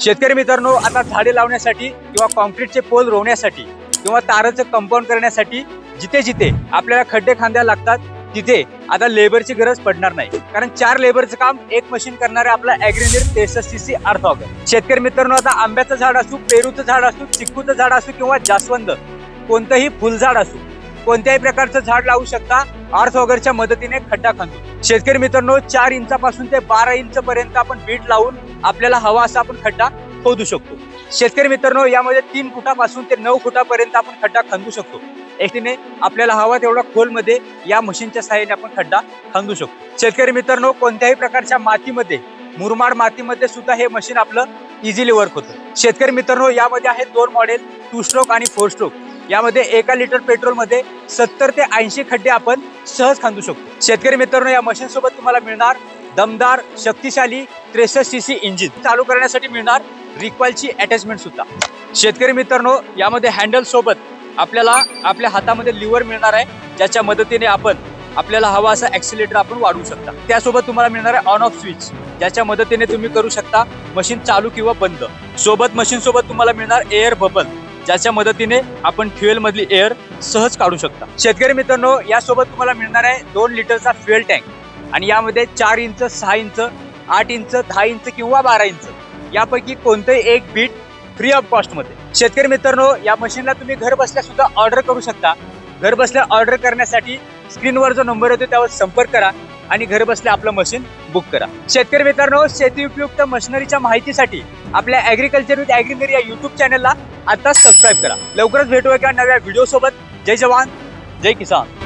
शेतकरी मित्रांनो आता झाडे लावण्यासाठी किंवा कॉन्क्रीटचे पोल रोवण्यासाठी किंवा ताराचं कंपाऊंड करण्यासाठी जिथे जिथे आपल्याला खड्डे खांद्या लागतात तिथे आता लेबरची गरज पडणार नाही. कारण चार लेबरचं काम एक मशीन करणारे आपला अॅग्रिनिर तेसष्ट सी अर्थॉगर शेतकरी मित्रांनो आता आंब्याचं झाड असू पेरूचं झाड असू चिक्कूचं झाड असू किंवा जास्वंद कोणतंही फुलझाड असू कोणत्याही प्रकारचं झाड लावू शकता अर्थॉगरच्या मदतीने खड्डा खणतो शेतकरी मित्रांनो चार इंचापासून ते बारा इंच पर्यंत आपण बीट लावून आपल्याला हवा असा आपण खड्डा खोदू शकतो. शेतकरी मित्रांनो यामध्ये तीन फुटापासून ते नऊ फुटापर्यंत आपण खड्डा खंदू शकतो. एकटीने आपल्याला हवा तेवढा खोलमध्ये या मशीनच्या सहाय्याने आपण खड्डा खंदू शकतो. शेतकरी मित्रांनो कोणत्याही प्रकारच्या मातीमध्ये मुरमाड मातीमध्ये सुद्धा हे मशीन आपलं इझिली वर्क होतं. शेतकरी मित्रांनो यामध्ये आहेत दोन मॉडेल टू स्ट्रोक आणि फोर स्ट्रोक यामध्ये एका लिटर पेट्रोलमध्ये सत्तर ते ऐंशी खड्डे आपण सहज खांदू शकतो. शेतकरी मित्रांनो या मशीन सोबत तुम्हाला मिळणार दमदार शक्तिशाली त्रेसष्ट सी सी इंजिन चालू करण्यासाठी मिळणार रिक्वालची अटॅचमेंट सुद्धा. शेतकरी मित्रांनो यामध्ये हँडल सोबत आपल्याला आपल्या हातामध्ये लिव्हर मिळणार आहे ज्याच्या मदतीने आपण आपल्याला हवा असा ऍक्सिलेटर आपण वाढवू शकता. त्यासोबत तुम्हाला मिळणार आहे ऑन ऑफ स्विच ज्याच्या मदतीने तुम्ही करू शकता मशीन चालू किंवा बंद. सोबत मशीन सोबत तुम्हाला मिळणार एअर बबल ज्याच्या मदतीने आपण फ्युएल मधली एअर सहज काढू शकता. शेतकरी मित्रांनो यासोबत तुम्हाला मिळणार आहे दोन लिटरचा फ्युएल टँक आणि यामध्ये चार इंच सहा इंच आठ इंच दहा इंच किंवा बारा इंच. यापैकी कोणतंही एक बीट फ्री ऑफ कॉस्टमध्ये शेतकरी मित्रांनो या मशीनला तुम्ही घर बसल्या सुद्धा ऑर्डर करू शकता. घर बसल्या ऑर्डर करण्यासाठी स्क्रीनवर जो नंबर येतो त्यावर संपर्क करा आणि घर बसल्या आपलं मशीन बुक करा. शेतकरी मित्रांनो शेती उपयुक्त मशिनरीच्या माहितीसाठी आपल्या ऍग्रिकल्चर विथ ऍग्रिनरी या युट्यूब चॅनलला आता सबस्क्राईब करा. लवकरच भेटूया एका नव्या व्हिडिओ सोबत. जय जवान जय किसान.